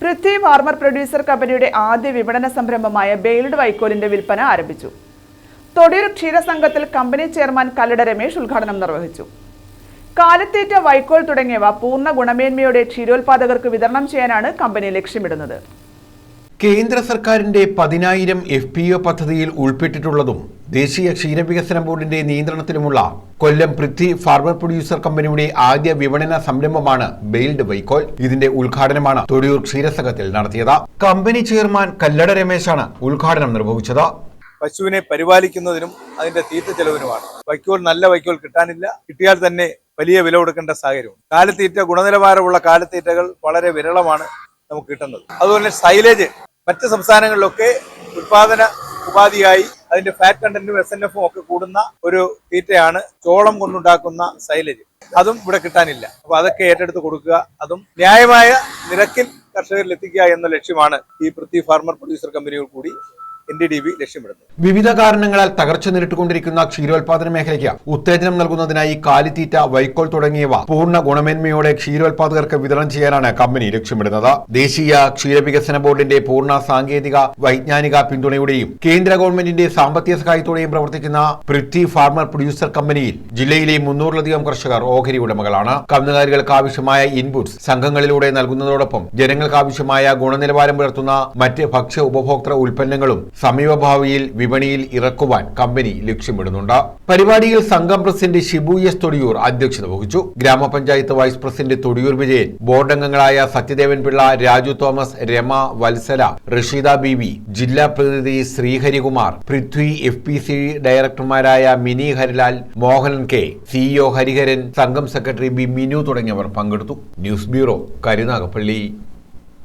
Prithvi farmer producer കമ്പനിയുടെ ആദ്യ വിപണന സംരംഭമായ ബെയിൽഡ് വൈക്കോലിന്റെ വിൽപ്പന ആരംഭിച്ചു. തൊടിയൂർ ക്ഷീരസംഘത്തിൽ കമ്പനി ചെയർമാൻ കല്ലട രമേശ് ഉദ്ഘാടനം നിർവഹിച്ചു. കാലത്തേറ്റ വൈക്കോൽ തുടങ്ങിയവ പൂർണ ഗുണമേന്മയോടെ ക്ഷീരോത്പാദകർക്ക് വിതരണം ചെയ്യാനാണ് കമ്പനി ലക്ഷ്യമിടുന്നത്. കേന്ദ്ര സർക്കാരിന്റെ പതിനായിരം എഫ് പദ്ധതിയിൽ ഉൾപ്പെട്ടിട്ടുള്ളതും ദേശീയ ക്ഷീരവികസന ബോർഡിന്റെ നിയന്ത്രണത്തിലുമുള്ള കൊല്ലം പൃഥ്വി ഫാർമർ പ്രൊഡ്യൂസർ കമ്പനിയുടെ ആദ്യ വിപണന സംരംഭമാണ് ബെയിൽഡ് വൈക്കോൽ. ഇതിന്റെ ഉദ്ഘാടനമാണ് തൊടിയൂർ ക്ഷീരസംഘത്തിൽ നടത്തിയത്. കമ്പനി ചെയർമാൻ കല്ലട രമേശാണ് ഉദ്ഘാടനം നിർവഹിച്ചത്. പശുവിനെ പരിപാലിക്കുന്നതിനും അതിന്റെ തീറ്റ ചെലവിനുമാണ്. വൈക്കോൽ നല്ല വൈക്കോൽ കിട്ടാനില്ല. കിട്ടിയാൽ തന്നെ വലിയ വില കൊടുക്കേണ്ട സാഹചര്യം കാലത്തീറ്റ ഗുണനിലവാരമുള്ള കാലത്തീറ്റകൾ വളരെ വിരളമാണ് നമുക്ക് കിട്ടുന്നത്. അതുപോലെ സൈലേജ് മറ്റ് സംസ്ഥാനങ്ങളിലൊക്കെ ഉത്പാദന ഉപാധിയായി അതിന്റെ ഫാറ്റ് കണ്ടന്റും എസ് എൻ എഫും ഒക്കെ കൂടുന്ന ഒരു തീറ്റയാണ് ചോളം കൊണ്ടുണ്ടാക്കുന്ന സൈലേജ് അതും ഇവിടെ കിട്ടാനില്ല. അപ്പൊ അതൊക്കെ ഏറ്റെടുത്ത് കൊടുക്കുക. അതും ന്യായമായ നിരക്കിൽ കർഷകരിൽ എത്തിക്കുക എന്ന ലക്ഷ്യമാണ് ഈ പൃഥ്വി ഫാർമർ പ്രൊഡ്യൂസർ കമ്പനികൾ കൂടി എൻ ഡി ഡി ബി ലക്ഷ്യമിടുന്നത് വിവിധ കാരണങ്ങളാൽ തകർച്ച നേരിട്ടുകൊണ്ടിരിക്കുന്ന ക്ഷീരോത്പാദന മേഖലയ്ക്ക് ഉത്തേജനം നൽകുന്നതിനായി കാലിത്തീറ്റ വൈക്കോൽ തുടങ്ങിയവ പൂർണ ഗുണമേന്മയോടെ ക്ഷീരോത്പാദകർക്ക് വിതരണം ചെയ്യാനാണ് കമ്പനി ലക്ഷ്യമിടുന്നത്. ദേശീയ ക്ഷീരവികസന ബോർഡിന്റെ പൂർണ സാങ്കേതിക വൈജ്ഞാനിക പിന്തുണയുടെയും കേന്ദ്ര ഗവൺമെന്റിന്റെ സാമ്പത്തിക സഹായത്തോടെയും പ്രവർത്തിക്കുന്ന പൃഥ്വി ഫാർമർ പ്രൊഡ്യൂസർ കമ്പനിയിൽ ജില്ലയിലെ മുന്നൂറിലധികം കർഷകർ ഓഹരി ഉടമകളാണ്. കന്നുകാലികൾക്ക് ആവശ്യമായ ഇൻപുട്സ് സംഘങ്ങളിലൂടെ നൽകുന്നതോടൊപ്പം ജനങ്ങൾക്ക് ആവശ്യമായ ഗുണനിലവാരം പുലർത്തുന്ന മറ്റ് ഭക്ഷ്യ ഉപഭോക്തൃ ഉൽപ്പന്നങ്ങളും സമീപഭാവിയിൽ വിപണിയിൽ ഇറക്കുവാൻ കമ്പനി ലക്ഷ്യമിടുന്നുണ്ട്. പരിപാടിയിൽ സംഘം പ്രസിഡന്റ് ഷിബു എസ് തൊടിയൂർ അധ്യക്ഷത വഹിച്ചു. ഗ്രാമപഞ്ചായത്ത് vice president Thodiyoor Vijayan board അംഗങ്ങളായ Sathyadevan Pillai Raju Thomas Rama Vatsala Rasheeda B V ജില്ലാ പ്രതിനിധി Sreeharikumar Prithvi F P C ഡയറക്ടർമാരായ Mini Harilal Mohanan K CEO Hariharan സംഘം സെക്രട്ടറി ബി മിനു തുടങ്ങിയവർ പങ്കെടുത്തു. News bureau Karunagappally.